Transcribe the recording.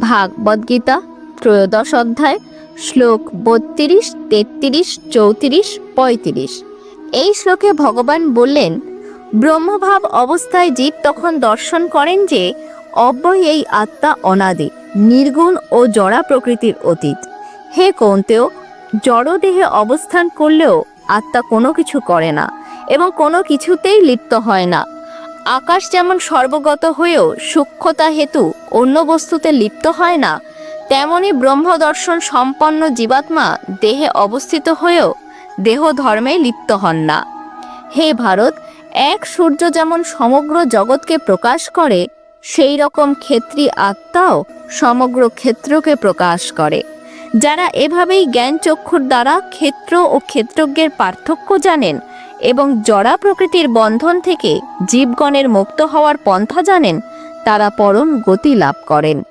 ভাগবত গীতা ত্রয়োদশ অধ্যায়, শ্লোক বত্রিশ, তেত্রিশ, চৌত্রিশ, পঁয়ত্রিশ। এই শ্লোকে ভগবান বললেন, ব্রহ্মভাব অবস্থায় জীব তখন দর্শন করেন যে, অব্যয় এই আত্মা অনাদি, নির্গুণ ও জড়া প্রকৃতির অতীত। হে কৌন্তেয়, জড়দেহে অবস্থান করলেও আত্মা কোনো কিছু করে না এবং কোনো কিছুতেই লিপ্ত হয় না। আকাশ যেমন সর্বগত হয়েও সূক্ষ্মতা হেতু অন্য বস্তুতে লিপ্ত হয় না, তেমনি ব্রহ্মদর্শন সম্পন্ন জীবাত্মা দেহে অবস্থিত হয়েও দেহ ধর্মে লিপ্ত হন না। হে ভারত, এক সূর্য যেমন সমগ্র জগৎকে প্রকাশ করে, সেই রকম ক্ষেত্রী আত্মাও সমগ্র ক্ষেত্রকে প্রকাশ করে। যারা এভাবেই জ্ঞান চক্ষুর দ্বারা ক্ষেত্র ও ক্ষেত্রজ্ঞের পার্থক্য জানেন এবং জড়া প্রকৃতির বন্ধন থেকে জীবগণের মুক্ত হওয়ার পন্থা জানেন, তারা পরম গতি লাভ করেন।